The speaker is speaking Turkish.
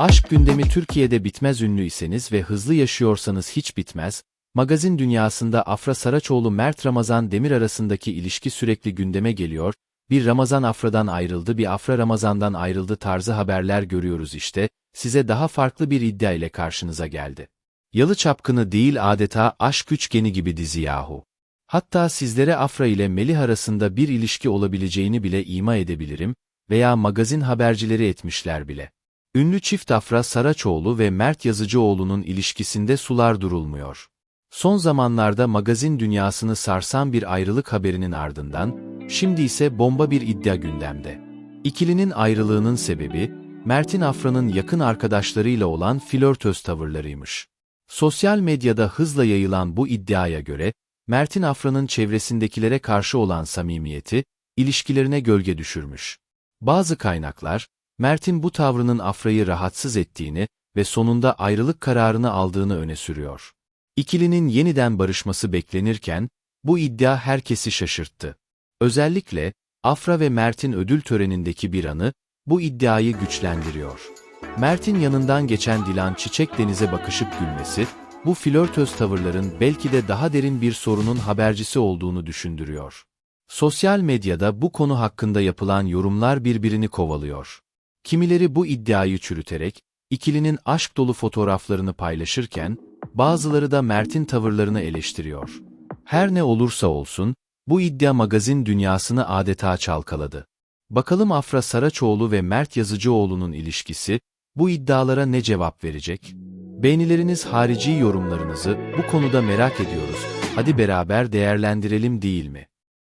Aşk gündemi Türkiye'de bitmez ünlü iseniz ve hızlı yaşıyorsanız hiç bitmez, magazin dünyasında Afra Saraçoğlu Mert Ramazan Demir arasındaki ilişki sürekli gündeme geliyor, bir Ramazan Afra'dan ayrıldı bir Afra Ramazan'dan ayrıldı tarzı haberler görüyoruz işte, size daha farklı bir iddia ile karşınıza geldi. Yalı Çapkını değil adeta aşk üçgeni gibi dizi yahu. Hatta sizlere Afra ile Melih arasında bir ilişki olabileceğini bile ima edebilirim veya magazin habercileri etmişler bile. Ünlü çift Afra Saraçoğlu ve Mert Yazıcıoğlu'nun ilişkisinde sular durulmuyor. Son zamanlarda magazin dünyasını sarsan bir ayrılık haberinin ardından, şimdi ise bomba bir iddia gündemde. İkilinin ayrılığının sebebi, Mert'in Afra'nın yakın arkadaşlarıyla olan flörtöz tavırlarıymış. Sosyal medyada hızla yayılan bu iddiaya göre, Mert'in Afra'nın çevresindekilere karşı olan samimiyeti, ilişkilerine gölge düşürmüş. Bazı kaynaklar, Mert'in bu tavrının Afra'yı rahatsız ettiğini ve sonunda ayrılık kararını aldığını öne sürüyor. İkilinin yeniden barışması beklenirken, bu iddia herkesi şaşırttı. Özellikle, Afra ve Mert'in ödül törenindeki bir anı, bu iddiayı güçlendiriyor. Mert'in yanından geçen Dilan Çiçek Deniz'e bakışıp gülmesi, bu flörtöz tavırların belki de daha derin bir sorunun habercisi olduğunu düşündürüyor. Sosyal medyada bu konu hakkında yapılan yorumlar birbirini kovalıyor. Kimileri bu iddiayı çürüterek, ikilinin aşk dolu fotoğraflarını paylaşırken, bazıları da Mert'in tavırlarını eleştiriyor. Her ne olursa olsun, bu iddia magazin dünyasını adeta çalkaladı. Bakalım Afra Saraçoğlu ve Mert Yazıcıoğlu'nun ilişkisi, bu iddialara ne cevap verecek? Beğenileriniz harici yorumlarınızı bu konuda merak ediyoruz. Hadi beraber değerlendirelim değil mi?